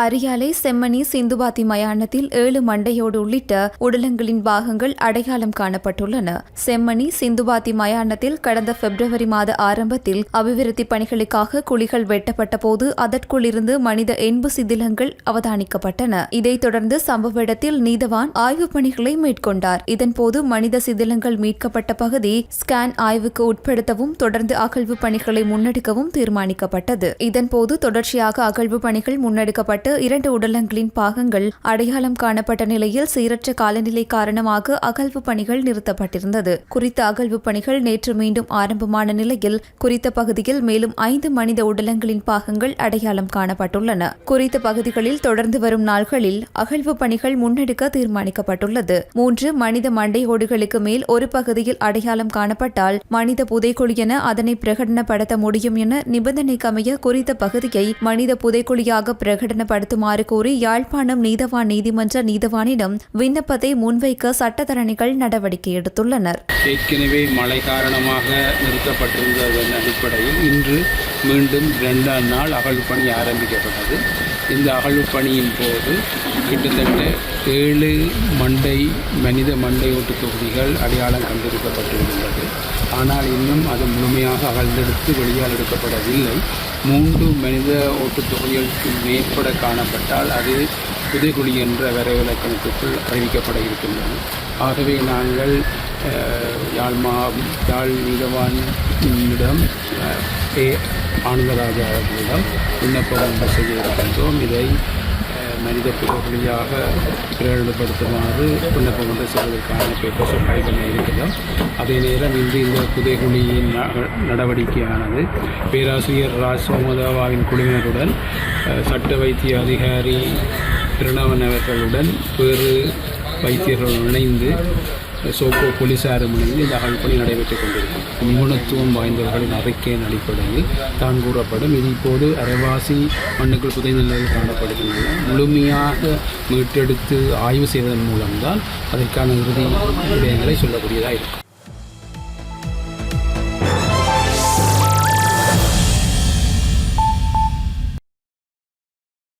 அரியாலை செம்மணி சிந்துபாத்தி மயானத்தில் ஏழு மண்டையோடு உள்ளிட்ட உடலங்களின் பாகங்கள் அடையாளம் காணப்பட்டுள்ளன. செம்மணி சிந்துபாத்தி மயானத்தில் கடந்த பிப்ரவரி மாத ஆரம்பத்தில் அபிவிருத்தி பணிகளுக்காக குழிகள் வெட்டப்பட்ட போது அதற்குள் இருந்து மனித எண்பு சிதிலங்கள் அவதானிக்கப்பட்டன. இதைத் தொடர்ந்து சம்பவ இடத்தில் நீதவான் ஆய்வுப் பணிகளை மேற்கொண்டார். இதன்போது மனித சிதிலங்கள் மீட்கப்பட்ட பகுதி ஸ்கேன் ஆய்வுக்கு உட்படுத்தவும் தொடர்ந்து அகழ்வு பணிகளை முன்னெடுக்கவும் தீர்மானிக்கப்பட்டது. இதன்போது தொடர்ச்சியாக அகழ்வு பணிகள் முன்னெடுக்கப்பட்டு இரண்டு உடலங்களின் பாகங்கள் அடையாளம் காணப்பட்ட நிலையில் சீரற்ற காலநிலை காரணமாக அகழ்வு பணிகள் நிறுத்தப்பட்டிருந்தது. குறித்த அகழ்வு பணிகள் நேற்று மீண்டும் ஆரம்பமான நிலையில் குறித்த பகுதியில் மேலும் ஐந்து மனித உடலங்களின் பாகங்கள் அடையாளம் காணப்பட்டுள்ளன. குறித்த பகுதிகளில் தொடர்ந்து வரும் நாள்களில் அகழ்வு பணிகள் முன்னெடுக்க தீர்மானிக்கப்பட்டுள்ளது. மூன்று மனித மண்டையோடுகளுக்கு மேல் ஒரு பகுதியில் அடையாளம் காணப்பட்டால் மனித புதைக்குழி என அதனை பிரகடனப்படுத்த முடியும் என நிபந்தனைக்கமைய குறித்த பகுதியை மனித புதைக்குழியாக பிரகடனப்படுத்துமாறு கோரி யாழ்ப்பாணம் நீதவான் நீதிமன்ற நீதவானிடம் விண்ணப்பத்தை முன்வைக்க சட்டத்தரணிகள் நடவடிக்கை எடுத்துள்ளனர். ஏற்கனவே மழை காரணமாக நிறுத்தப்பட்டிருந்ததன் அடிப்படையில் இன்று மீண்டும் இரண்டாம் நாள் அகழ்வு பணி ஆரம்பிக்கப்பட்டது. இந்த அகழ்வு பணியின் போது கிட்டத்தட்ட ஏழு மண்டை மனித மண்டை ஓட்டு தொகுதிகள் அடையாளம் கண்டிருக்கப்பட்டிருந்தது ஆனால் இன்னும் அது முழுமையாக அகழ்ந்தெடுத்து வெளியால் எடுக்கப்படவில்லை. மூன்று மனித ஓட்டுத்தொகைகளுக்கு மேற்பட காணப்பட்டால் அது புதைகுழி என்ற வரைவிலக்கணத்துக்குள் அறிவிக்கப்பட இருக்கின்றன ஆகவே நாங்கள் யாழ் மா யாழ் நீதவானிடம் ஏ ஆனந்தராஜா அவர்களிடம் விண்ணப்பம் ஒன்று செய்ய இருக்கின்றோம் இதை மனித புதைகுழியாக பிரகடனப்படுத்துமாறு விண்ணப்பம் ஒன்று செய்வதற்கான பேப்பர்ஸ் ஃபைல் பண்ண இருக்கிறோம். அதே நேரம் இன்று இந்த புதைகுழியின் ந- நடவடிக்கையானது பேராசிரியர் ராஜ் சோமதாவாவின் குழுவினருடன் சட்ட வைத்திய அதிகாரி பிரணவன் அவர்களுடன் வேறு வைத்தியர்கள் இணைந்து சோப்போ போலீசார் இணைந்து இந்த அகழ்பணி நடைபெற்றுக் கொண்டிருக்கும். நிபுணத்துவம் வாய்ந்தவர்களின் அறிக்கையின் அடிப்படையில் தான் கூறப்படும். இது இப்போது அரைவாசி மண்ணுக்குள் புதைந்த நிலையில் காணப்படுகின்றன. முழுமையாக மீட்டெடுத்து ஆய்வு செய்வதன் மூலம்தான் அதற்கான இறுதி விடயங்களை சொல்லக்கூடியதாக இருக்கும்.